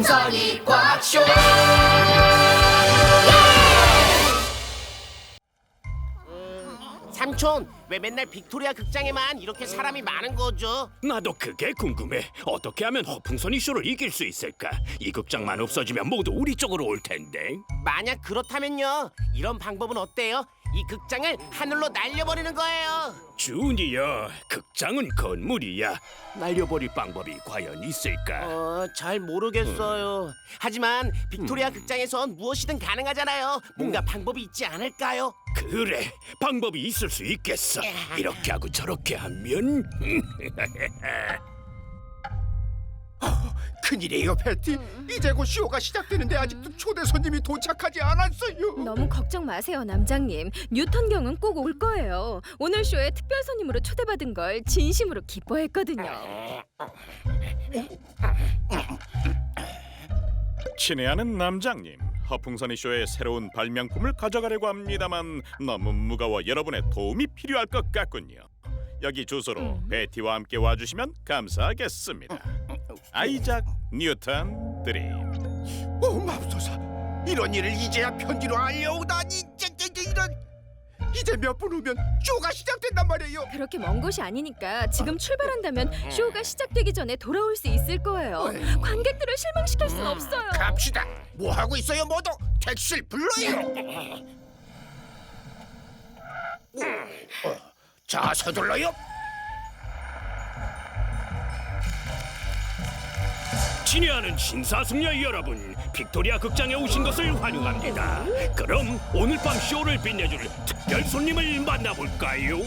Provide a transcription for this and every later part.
풍선이 꽉쇼 삼촌, 왜 맨날 빅토리아 극장에만 이렇게 사람이 많은 거죠? 나도 그게 궁금해. 어떻게 하면 허풍선이 쇼를 이길 수 있을까? 이 극장만 없어지면 모두 우리 쪽으로 올 텐데. 만약 그렇다면요, 이런 방법은 어때요? 이 극장을 하늘로 날려버리는 거예요. 주니어, 극장은 건물이야. 날려버릴 방법이 과연 있을까? 어, 잘 모르겠어요. 하지만 빅토리아 극장에선 무엇이든 가능하잖아요. 뭔가 방법이 있지 않을까요? 그래, 방법이 있을 수 있겠어. 이렇게 하고 저렇게 하면 큰일이에요, 패티. 이제 곧 쇼가 시작되는데 아직도 초대 손님이 도착하지 않았어요. 너무 걱정 마세요, 남장님. 뉴턴 경은 꼭 올 거예요. 오늘 쇼에 특별 손님으로 초대받은 걸 진심으로 기뻐했거든요. 친애하는 남장님, 허풍선이 쇼의 새로운 발명품을 가져가려고 합니다만 너무 무거워 여러분의 도움이 필요할 것 같군요. 여기 주소로 베티와 함께 와주시면 감사하겠습니다. 아이작 뉴턴 드림. 오, 맙소사. 이런 일을 이제야 편지로 알려오다니. 쟤, 이런. 이제 몇 분 후면 쇼가 시작된단 말이에요. 그렇게 먼 곳이 아니니까 지금 출발한다면 쇼가 시작되기 전에 돌아올 수 있을 거예요. 관객들을 실망시킬 순 없어요. 갑시다. 뭐 하고 있어요, 모두? 택시를 불러요. 어, 자, 서둘러요. 친애하는 신사숙녀 여러분, 빅토리아 극장에 오신 것을 환영합니다. 그럼 오늘 밤 쇼를 빛내줄 특별 손님을 만나볼까요?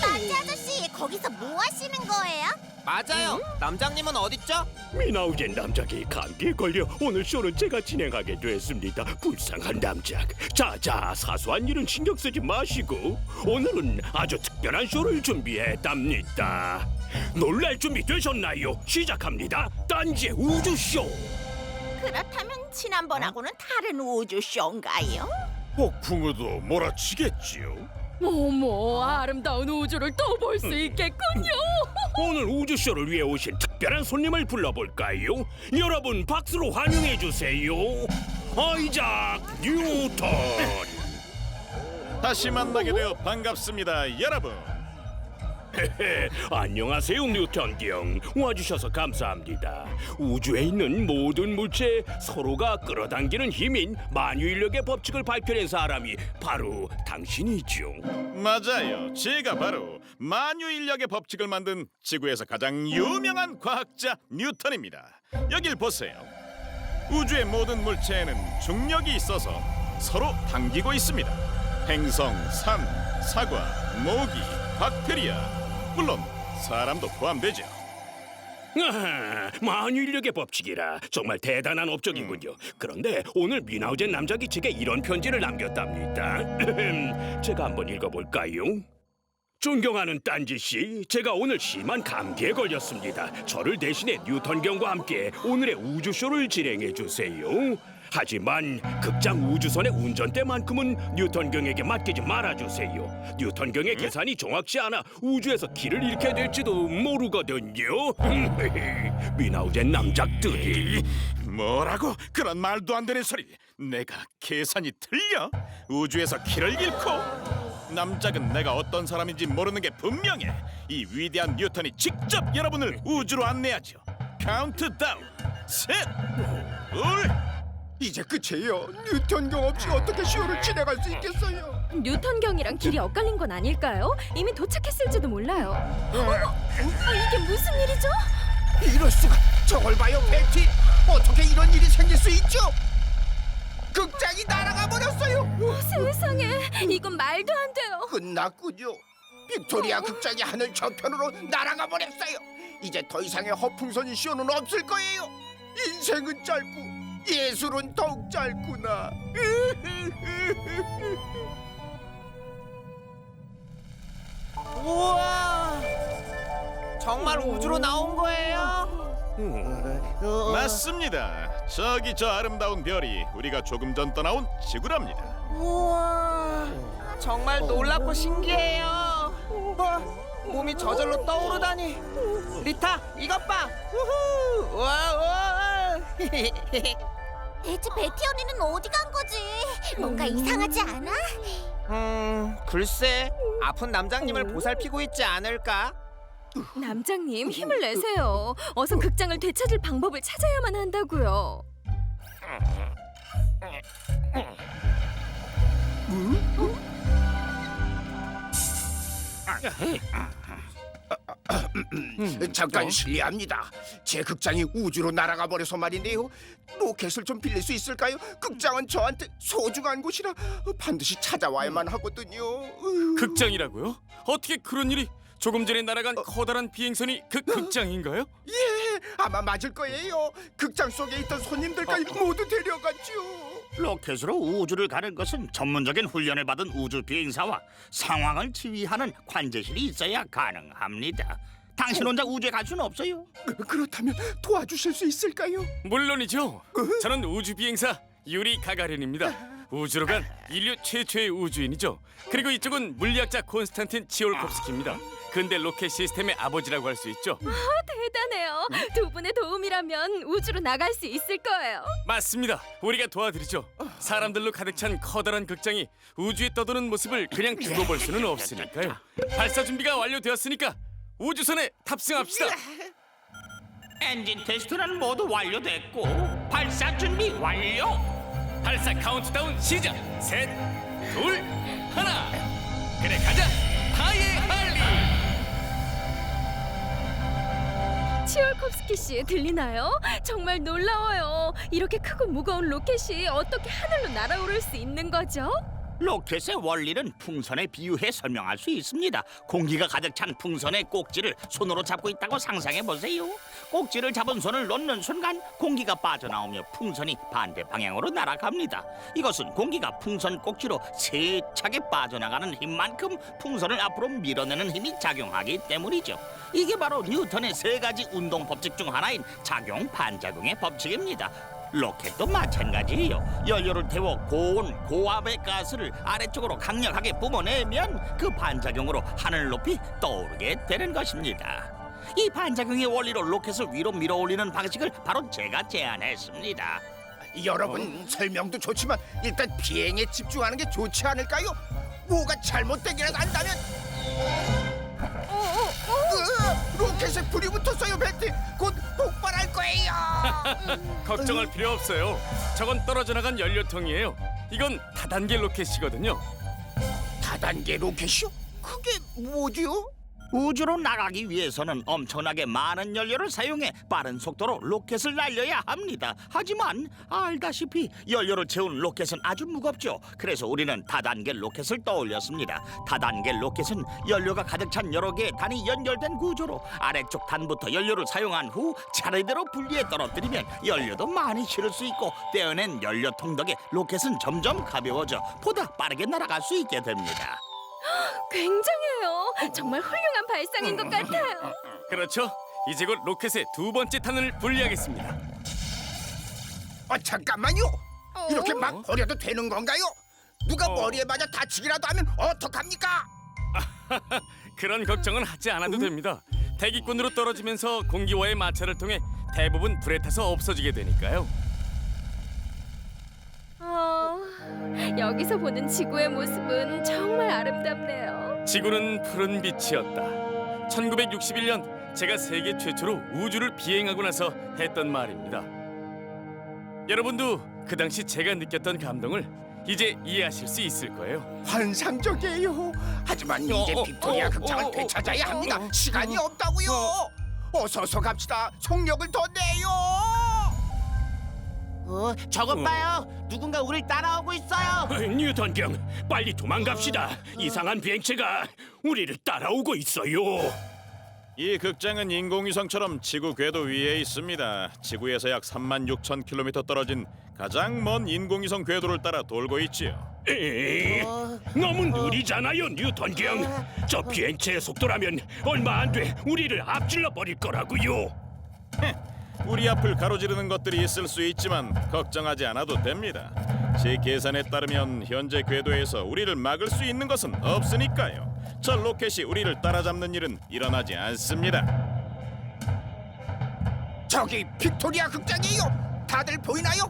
딴지 아저씨 거기서 뭐 하시는 거예요? 맞아요. 남장님은 어딨죠? 미나우젠 남작이 감기에 걸려 오늘 쇼는 제가 진행하게 됐습니다. 불쌍한 남작. 자자 사소한 일은 신경 쓰지 마시고 오늘은 아주 특별한 쇼를 준비했답니다. 놀랄 준비 되셨나요? 시작합니다. 딴지 우주 쇼. 그렇다면 지난번하고는 다른 우주 쇼인가요? 폭풍우도 몰아치겠지요. 어머, 아름다운 우주를 또 볼 수 있겠군요. 오늘 우주 쇼를 위해 오신 특별한 손님을 불러볼까요? 여러분 박수로 환영해 주세요. 아이작 뉴턴. 다시 만나게 되어 반갑습니다, 여러분. 헤헤, 안녕하세요 뉴턴 경 와주셔서 감사합니다 우주에 있는 모든 물체 서로가 끌어당기는 힘인 만유인력의 법칙을 밝혀낸 사람이 바로 당신이죠 맞아요. 제가 바로 만유 인력의 법칙을 만든 지구에서 가장 유명한 과학자 뉴턴입니다. 여길 보세요. 우주의 모든 물체에는 중력이 있어서 서로 당기고 있습니다. 행성, 산, 사과, 모기, 박테리아, 물론 사람도 포함되죠. 아하, 만유인력의 법칙이라 정말 대단한 업적이군요 그런데 오늘 미나우젠 남자 기 측에 이런 편지를 남겼답니다 제가 한번 읽어볼까요? 존경하는 딴지 씨, 제가 오늘 심한 감기에 걸렸습니다. 저를 대신해 뉴턴 경과 함께 오늘의 우주 쇼를 진행해 주세요. 하지만 극장 우주선의 운전대만큼은 뉴턴 경에게 맡기지 말아 주세요. 뉴턴 경의 계산이 정확치 않아 우주에서 길을 잃게 될지도 모르거든요. 미나우젠 남작들이 뭐라고? 그런 말도 안 되는 소리. 내가 계산이 틀려? 우주에서 길을 잃고? 남작은 내가 어떤 사람인지 모르는 게 분명해. 이 위대한 뉴턴이 직접 여러분을 우주로 안내하죠. 카운트다운. 셋, 둘, 이제 끝이에요. 뉴턴경 없이 어떻게 쇼를 진행할 수 있겠어요? 뉴턴 경이랑 길이 엇갈린 건 아닐까요? 이미 도착했을지도 몰라요. 어머, 아, 이게 무슨 일이죠? 이럴 수가. 저걸 봐요, 패티. 어떻게 이런 일이 생길 수 있죠? 극장이 날아가 버렸어요. 세상에, 이건 말도 안 돼요. 끝났군요. 빅토리아 극장이 하늘 저편으로 날아가 버렸어요. 이제 더 이상의 허풍선이 쇼는 없을 거예요. 인생은 짧고 예술은 더욱 짧구나. 우와! 정말 우주로 나온 거예요? 맞습니다. 저기 저 아름다운 별이 우리가 조금 전 떠나온 지구랍니다. 우와! 정말 놀랍고 신기해요. 어, 몸이 저절로 떠오르다니. 리타, 이것 봐. 우후! 와, 와! 대체 베티 언니는 어디 간 거지? 뭔가 이상하지 않아? 음, 글쎄. 아픈 남장님을 보살피고 있지 않을까? 남장님 힘을 내세요. 어서 극장을 되찾을 방법을 찾아야만 한다고요. 잠깐 실례합니다. 제 극장이 우주로 날아가 버려서 말인데요. 로켓을 좀 빌릴 수 있을까요? 극장은 저한테 소중한 곳이라 반드시 찾아와야만 하거든요. 으, 극장이라고요? 어떻게 그런 일이? 조금 전에 날아간 커다란 비행선이 그 극장인가요? 예, 아마 맞을 거예요. 극장 속에 있던 손님들까지 모두 데려갔죠. 로켓으로 우주를 가는 것은 전문적인 훈련을 받은 우주 비행사와 상황을 지휘하는 관제실이 있어야 가능합니다. 당신 혼자 우주에 갈 수는 없어요. 그- 그렇다면 도와주실 수 있을까요? 물론이죠. 저는 우주 비행사 유리 가가린입니다. 우주로 간 인류 최초의 우주인이죠. 그리고 이쪽은 물리학자 콘스탄틴 지올콥스키입니다. 근대 로켓 시스템의 아버지라고 할 수 있죠. 대단해요. 두 분의 도움이라면 우주로 나갈 수 있을 거예요. 맞습니다. 우리가 도와드리죠. 사람들로 가득 찬 커다란 극장이 우주에 떠도는 모습을 그냥 두고 볼 수는 없으니까요. 발사 준비가 완료되었으니까 우주선에 탑승합시다. 엔진 테스트는 모두 완료됐고 발사 준비 완료. 발사 카운트다운 시작. 셋, 둘, 하나. 그래 가자. 하예 할리. 치올콥스키 씨 들리나요? 정말 놀라워요. 이렇게 크고 무거운 로켓이 어떻게 하늘로 날아오를 수 있는 거죠? 로켓의 원리는 풍선에 비유해 설명할 수 있습니다. 공기가 가득 찬 풍선의 꼭지를 손으로 잡고 있다고 상상해 보세요. 꼭지를 잡은 손을 놓는 순간 공기가 빠져나오며 풍선이 반대 방향으로 날아갑니다. 이것은 공기가 풍선 꼭지로 세차게 빠져나가는 힘만큼 풍선을 앞으로 밀어내는 힘이 작용하기 때문이죠. 이게 바로 뉴턴의 세 가지 운동 법칙 중 하나인 작용 반작용의 법칙입니다. 로켓도 마찬가지예요. 연료를 태워 고온 고압의 가스를 아래쪽으로 강력하게 뿜어내면 그 반작용으로 하늘 높이 떠오르게 되는 것입니다. 이 반작용의 원리로 로켓을 위로 밀어올리는 방식을 바로 제가 제안했습니다. 여러분 설명도 좋지만 일단 비행에 집중하는 게 좋지 않을까요? 뭐가 잘못되기라도 한다면 으, 로켓에 불이 붙었어요 베티 곧 폭발할 거예요 걱정할 필요 없어요. 저건 떨어져 나간 연료통이에요. 이건 다단계 로켓이거든요. 다단계 로켓이요? 그게 뭐지요? 우주로 나가기 위해서는 엄청나게 많은 연료를 사용해 빠른 속도로 로켓을 날려야 합니다. 하지만 알다시피 연료를 채운 로켓은 아주 무겁죠. 그래서 우리는 다단계 로켓을 떠올렸습니다. 다단계 로켓은 연료가 가득 찬 여러 개의 단이 연결된 구조로 아래쪽 단부터 연료를 사용한 후 차례대로 분리해 떨어뜨리면 연료도 많이 실을 수 있고 떼어낸 연료통 덕에 로켓은 점점 가벼워져 보다 빠르게 날아갈 수 있게 됩니다. 굉장해요. 정말 훌륭한 발상인 것 같아요. 그렇죠. 이제 곧 로켓의 두 번째 탄을 분리하겠습니다. 아 잠깐만요 이렇게 막 버려도 되는 건가요? 누가 머리에 맞아 다치기라도 하면 어떡합니까? 그런 걱정은 하지 않아도 됩니다. 대기권으로 떨어지면서 공기와의 마찰을 통해 대부분 불에 타서 없어지게 되니까요. 어, 여기서 보는 지구의 모습은 정말 아름답네요. 지구는 푸른 빛이었다. 1961년 제가 세계 최초로 우주를 비행하고 나서 했던 말입니다. 여러분도 그 당시 제가 느꼈던 감동을 이제 이해하실 수 있을 거예요. 환상적이에요. 하지만 이제 어, 어, 빅토리아 어, 극장을 어, 어, 되찾아야 어, 합니다. 어, 시간이 없다고요. 어서 어서 갑시다. 속력을 더 내요 어, 저것 봐요. 누군가 우릴 따라오고 있어요. 뉴턴 경, 빨리 도망갑시다. 이상한 비행체가 우리를 따라오고 있어요. 이 극장은 인공위성처럼 지구 궤도 위에 있습니다. 지구에서 약 3만 6천 킬로미터 떨어진 가장 먼 인공위성 궤도를 따라 돌고 있지요. 에이, 너무 느리잖아요, 뉴턴 경. 저 비행체의 속도라면 얼마 안 돼 우리를 앞질러 버릴 거라고요. 우리 앞을 가로지르는 것들이 있을 수 있지만 걱정하지 않아도 됩니다. 제 계산에 따르면 현재 궤도에서 우리를 막을 수 있는 것은 없으니까요. 저 로켓이 우리를 따라잡는 일은 일어나지 않습니다. 저기 빅토리아 극장이에요 다들 보이나요?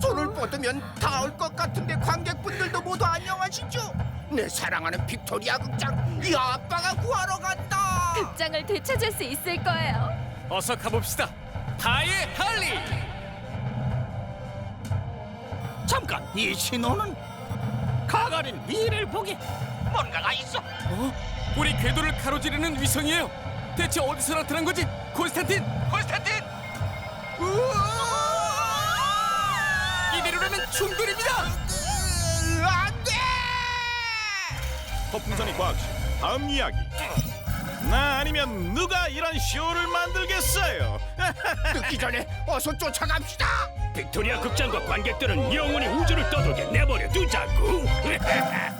손을 뻗으면 닿을 것 같은데 관객분들도 모두 안녕하시죠? 내 사랑하는 빅토리아 극장 이 아빠가 구하러 간다. 극장을 되찾을 수 있을 거예요. 어서 가봅시다. 다의 할리. 잠깐 이 신호는 가가린 미래를 보게 뭔가가 있어. 우리 궤도를 가로지르는 위성이에요. 대체 어디서 나타난 거지? 콘스탄틴! 콘스탄틴! 이대로라면 충돌입니다. 안돼! 허풍선이 과학실 다음 이야기 나 아니면 누가 이런 쇼를 만들겠어요 늦기 전에 어서 쫓아갑시다. 빅토리아 극장과 관객들은 영원히 우주를 떠돌게 내버려 두자고.